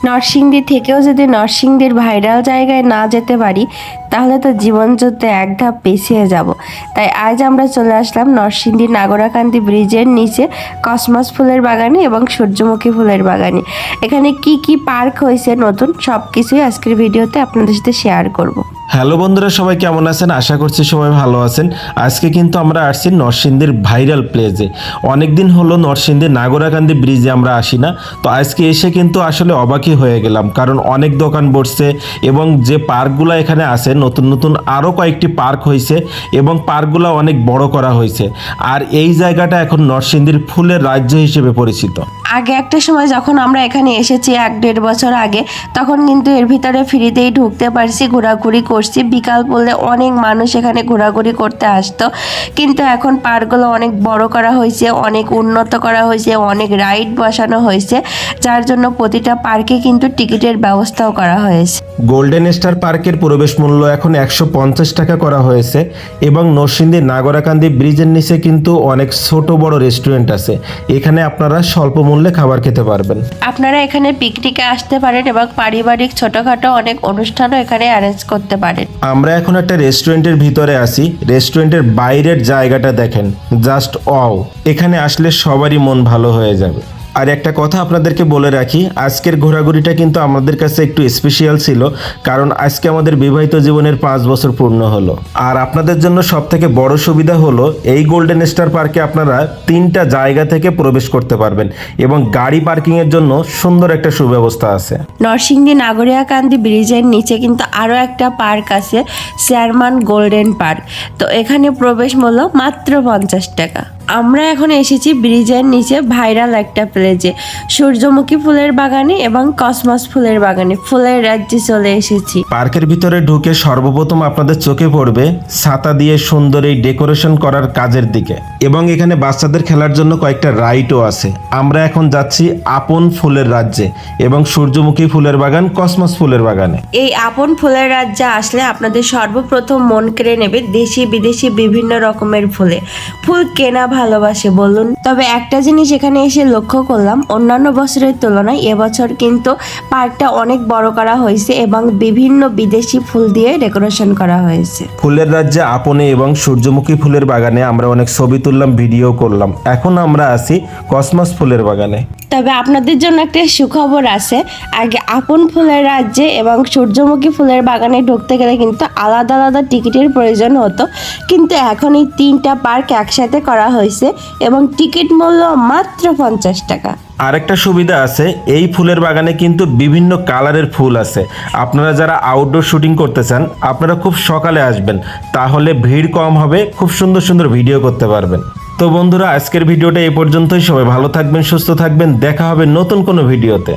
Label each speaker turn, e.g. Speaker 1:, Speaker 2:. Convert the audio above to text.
Speaker 1: নরসিংদী থেকেও যদি নরসিংদীর ভাইরাল জায়গায় না যেতে পারি, তাহলে তো জীবনযুদ্ধে এক ধাপ পিছিয়ে যাব তাই আজ আমরা চলে আসলাম নরসিংদী নাগরাকান্দি ব্রিজের নিচে কসমস ফুলের বাগানে এবং সূর্যমুখী ফুলের বাগানে এখানে কি কি পার্ক হয়েছে নতুন সব কিছুই আজকের ভিডিওতে আপনাদের সাথে শেয়ার করব।
Speaker 2: হ্যালো বন্ধুরা, সবাই কেমন আছেন? আশা করছি সবাই ভালো আছেন। আজকে কিন্তু আমরা আসছি নরসিংদীর ভাইরাল প্লেসে অনেকদিন হলো নরসিংদীর নাগরাকান্দি ব্রিজে আমরা আসি না। তো আজকে এসে কিন্তু আসলে অবাকই হয়ে গেলাম, কারণ অনেক দোকান বসছে এবং যে পার্কগুলো এখানে আছে, নতুন নতুন আরও কয়েকটি পার্ক হয়েছে এবং পার্কগুলো অনেক বড় করা হয়েছে আর এই জায়গাটা এখন নরসিংদীর ফুলের রাজ্য হিসেবে পরিচিত।
Speaker 1: আগে একটা সময় যখন আমরা এখানে এসেছি এক দেড় বছর আগে, তখন কিন্তু এর ভিতরে ফ্রিতেই ঢুকতে পারছি, ঘোরাঘুরি করছি বিকাল পড়লে অনেক মানুষ এখানে ঘোরাঘুরি করতে আসতো। কিন্তু এখন পার্কগুলো অনেক বড় করা হয়েছে অনেক উন্নত করা হয়েছে অনেক রাইড বসানো হয়েছে। যার জন্য প্রতিটা পার্কে কিন্তু টিকিটের ব্যবস্থাও করা হয়েছে।
Speaker 2: গোল্ডেন স্টার পার্কের প্রবেশ মূল্য এখন একশো পঞ্চাশ টাকা করা হয়েছে এবং নরসিংদী নাগরাকান্দি ব্রিজের নিচে কিন্তু অনেক ছোট বড় রেস্টুরেন্ট আছে। এখানে আপনারা স্বল্প মূল্যে খাবার খেতে পারবেন।
Speaker 1: আপনারা এখানে পিকনিকে আসতে পারেন এবং পারিবারিক ছোটখাটো অনেক অনুষ্ঠানও এখানে অ্যারেঞ্জ করতে পারেন।
Speaker 2: আমরা এখন একটা রেস্টুরেন্টের ভিতরে আছি। রেস্টুরেন্টের বাইরের জায়গাটা দেখেন। জাস্ট অও এখানে আসলে সবারই মন ভালো হয়ে যাবে। আর একটা কথা আপনাদেরকে বলে রাখি, আজকের ঘোরাঘুরিটা কিন্তু আমাদের কাছে একটু স্পেশাল ছিল, কারণ আজকে আমাদের বিবাহিত জীবনের পাঁচ বছর পূর্ণ হলো। আর আপনাদের জন্য সব থেকে বড় সুবিধা হলো, এই গোল্ডেন স্টার পার্কে আপনারা তিনটা জায়গা থেকে প্রবেশ করতে পারবেন এবং গাড়ি পার্কিংয়ের জন্য সুন্দর একটা সুব্যবস্থা আছে।
Speaker 1: নরসিংদী নাগরিয়াকান্দি ব্রিজের নিচে কিন্তু আরও একটা পার্ক আছে চেয়ারম্যান গোল্ডেন পার্ক তো এখানে প্রবেশ মূল্য মাত্র পঞ্চাশ টাকা। আমরা এখন এসেছি ব্রিজের নিচে ভাইরাল একটা প্লেজে। সূর্যমুখী ফুলের বাগানে এবং কসমস ফুলের বাগানে। ফুলের রাজ্যে চলে এসেছি।
Speaker 2: পার্কের ভিতরে ঢুকে সর্বপ্রথম আপনাদের চোখে পড়বে ছাতা দিয়ে সুন্দর এই ডেকোরেশন করার কাজের দিকে। এবং এখানে বাচ্চাদের খেলার জন্য কয়েকটা রাইডও আছে। আমরা এখন যাচ্ছি আপন ফুলের রাজ্যে এবং সূর্যমুখী ফুলের বাগান কসমস ফুলের বাগানে।
Speaker 1: এই আপন ফুলের রাজ্যে আসলে আপনাদের সর্বপ্রথম মন কেড়ে নেবে দেশি বিদেশি বিভিন্ন রকমের ফুলে। ফুল কেনা ভালোবাসে, বলুন। তবে একটা জিনিস এখানে এসে লক্ষ্য করলাম, অন্যান্য বছরের তুলনায় এবছর কিন্তু পার্কটা অনেক বড় করা হয়েছে এবং বিভিন্ন বিদেশি ফুল দিয়ে ডেকোরেশন করা হয়েছে।
Speaker 2: ফুলের রাজ্যে আপনে এবং সূর্যমুখী ফুলের বাগানে আমরা অনেক ছবি তুললাম, ভিডিও করলাম। এখন আমরা আসি কসমস ফুলের বাগানে।
Speaker 1: তবে আপনাদের জন্য একটা সুখবর আছে। আগে আপন ফুলের রাজ্যে এবং সূর্যমুখী ফুলের বাগানে ঢুকতে গেলে কিন্তু আলাদা আলাদা টিকিটের প্রয়োজন হতো। কিন্তু এখন এই তিনটা পার্ক একসাথে করা হয়েছে এবং টিকিট মূল্য মাত্র পঞ্চাশ টাকা।
Speaker 2: আরেকটা সুবিধা আছে, এই ফুলের বাগানে কিন্তু বিভিন্ন কালারের ফুল আছে। আপনারা যারা আউটডোর শুটিং করতে চান, আপনারা খুব সকালে আসবেন। তাহলে ভিড় কম হবে, খুব সুন্দর সুন্দর ভিডিও করতে পারবেন। তো বন্ধুরা, আজকের ভিডিওটা এই পর্যন্তই। সবাই ভালো থাকবেন, সুস্থ থাকবেন। দেখা হবে নতুন কোনো ভিডিওতে।